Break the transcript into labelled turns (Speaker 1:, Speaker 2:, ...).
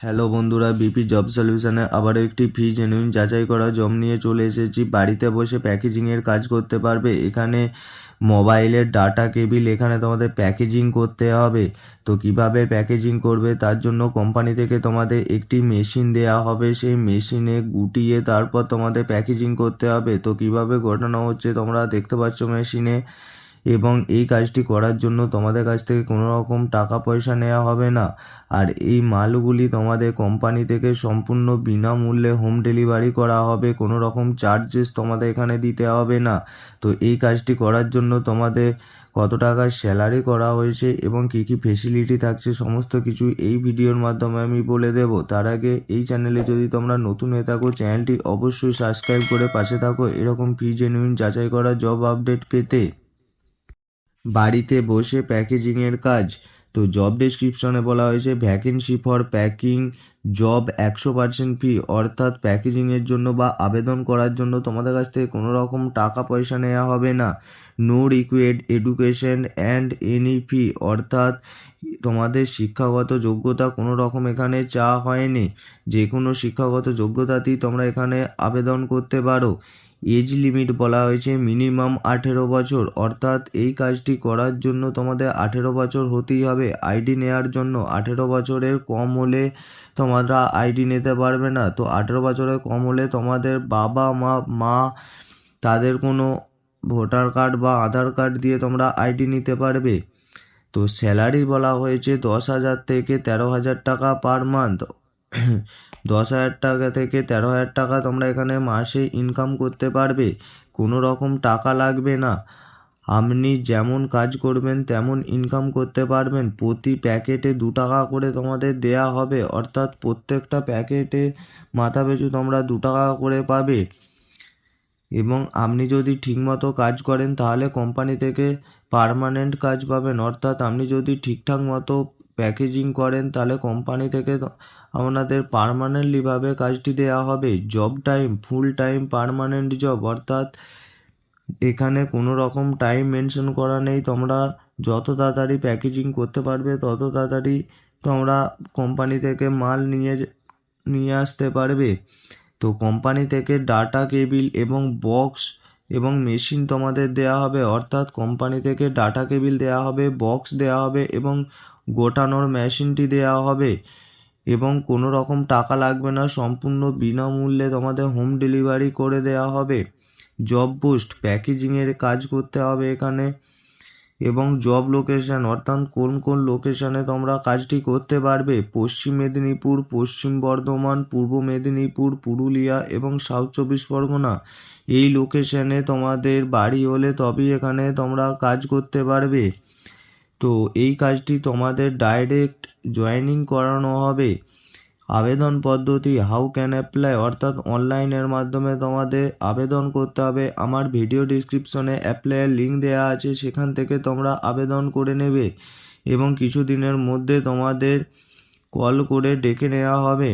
Speaker 1: Hello বন্ধুরা, BP job সলিউশনে আবারও একটি ফি জেনুইন যাচাই করা জব নিয়ে চলে এসেছি। বাড়িতে বসে প্যাকেজিংয়ের কাজ করতে পারবে। এখানে মোবাইলের ডাটা কেবিল এখানে তোমাদের প্যাকেজিং করতে হবে। তো কীভাবে প্যাকেজিং করবে তার জন্য কোম্পানি থেকে তোমাদের একটি মেশিন দেয়া হবে। সেই মেশিনে গুটিয়ে তারপর তোমাদের প্যাকেজিং করতে হবে। তো কীভাবে ঘটানো হচ্ছে তোমরা দেখতে পাচ্ছ মেশিনে এবং এই কাজটি করার জন্য তোমাদের কাছ থেকে কোনো রকম টাকা পয়সা নেওয়া হবে না। আর এই মালগুলি তোমাদের কোম্পানি থেকে সম্পূর্ণ বিনামূল্যে হোম ডেলিভারি করা হবে। কোনো রকম চার্জেস তোমাদের এখানে দিতে হবে না। তো এই কাজটি করার জন্য তোমাদের কত টাকার স্যালারি করা হয়েছে এবং কী কী ফেসিলিটি থাকছে সমস্ত কিছু এই ভিডিওর মাধ্যমে আমি বলে দেব। তার আগে এই চ্যানেলে যদি তোমরা নতুন হয়ে থাকো চ্যানেলটি অবশ্যই সাবস্ক্রাইব করে পাশে থাকো। এরকম ফি জেনুইন যাচাই করা জব আপডেট পেতে। বাড়িতে বসে প্যাকেজিংয়ের কাজ। তো জব ডেসক্রিপশনে বলা হয়েছে ভ্যাকেন্সি ফর প্যাকিং জব একশো পার্সেন্ট ফি অর্থাৎ প্যাকেজিংয়ের জন্য বা আবেদন করার জন্য তোমাদের কাছ থেকে কোনো রকম টাকা পয়সা নেওয়া হবে না। No required education and any fee অর্থাৎ তোমাদের শিক্ষাগত যোগ্যতা কোনো রকম এখানে চা হয়নি। যে কোনো শিক্ষাগত যোগ্যতাতেই তোমরা এখানে আবেদন করতে পারো। এজ লিমিট বলা হয়েছে মিনিমাম আঠেরো বছর। অর্থাৎ এই কাজটি করার জন্য তোমাদের আঠেরো বছর হতেই হবে। আইডি নেওয়ার জন্য আঠেরো বছরের কম হলে তোমরা আইডি নিতে পারবে না। তো আঠেরো বছরের কম হলে তোমাদের বাবা, মা মা, তাদের কোনো ভোটার কার্ড বা আধার কার্ড দিয়ে তোমরা আইডি নিতে পারবে। তো স্যালারি বলা হয়েছে দশ হাজার থেকে তেরো হাজার টাকা পার মান্থ দশ হাজার টাকা থেকে তেরো হাজার টাকা তোমরা এখানে মাসে ইনকাম করতে পারবে। কোনো রকম টাকা লাগবে না। আপনি যেমন কাজ করবেন, তেমন ইনকাম করতে পারবেন। প্রতি প্যাকেটে দু টাকা করে তোমাদের দেয়া হবে। অর্থাৎ প্রত্যেকটা প্যাকেটে মাথা পিছু তোমরা দু টাকা করে পাবে। এবং আপনি যদি ঠিকমতো কাজ করেন, তাহলে কোম্পানি থেকে পার্মানেন্ট কাজ পাবেন। অর্থাৎ আপনি যদি ঠিকঠাক মতো প্যাকেজিং করেন, তাহলে কোম্পানি থেকে আপনাদের পার্মানেন্টলিভাবে কাজটি দেওয়া হবে। Job time full time permanent job অর্থাৎ এখানে কোনো রকম টাইম মেনশন করা নেই। তোমরা যত তাড়াতাড়ি প্যাকেজিং করতে পারবে, তত তাড়াতাড়ি তোমরা কোম্পানি থেকে মাল নিয়ে নিয়ে আসতে পারবে। তো কোম্পানি থেকে ডাটা কেবিল এবং বক্স এবং মেশিন তোমাদের দেয়া হবে, অর্থাৎ কোম্পানি থেকে ডাটা কেবিল দেয়া হবে বক্স দেয়া হবে এবং গোটানোর মেশিনটি দেওয়া হবে এবং কোনো রকম টাকা লাগবে না, সম্পূর্ণ বিনামূল্যে তোমাদের হোম ডেলিভারি করে দেওয়া হবে। জব পোস্ট প্যাকেজিংয়ের কাজ করতে হবে এখানে। এবং জব লোকেশন, অর্থাৎ কোন কোন লোকেশনে তোমরা কাজটি করতে পারবে? পশ্চিম মেদিনীপুর, পশ্চিম বর্ধমান, পূর্ব মেদিনীপুর, পুরুলিয়া এবং সাউথ চব্বিশ পরগনা। এই লোকেশনে তোমাদের বাড়ি হলে তবেই এখানে তোমরা কাজ করতে পারবে। তো এই কাজটি তোমাদের ডাইরেক্ট জয়েনিং করানো হবে। আবেদন পদ্ধতি হাউ ক্যান অ্যাপ্লাই অর্থাৎ অনলাইনের মাধ্যমে তোমাদের আবেদন করতে হবে। আমার ভিডিও ডিসক্রিপশনে অ্যাপ্লাইয়ের লিঙ্ক দেওয়া আছে, সেখান থেকে তোমরা আবেদন করে নেবে এবং কিছু দিনের মধ্যে তোমাদের কল করে ডেকে নেওয়া হবে।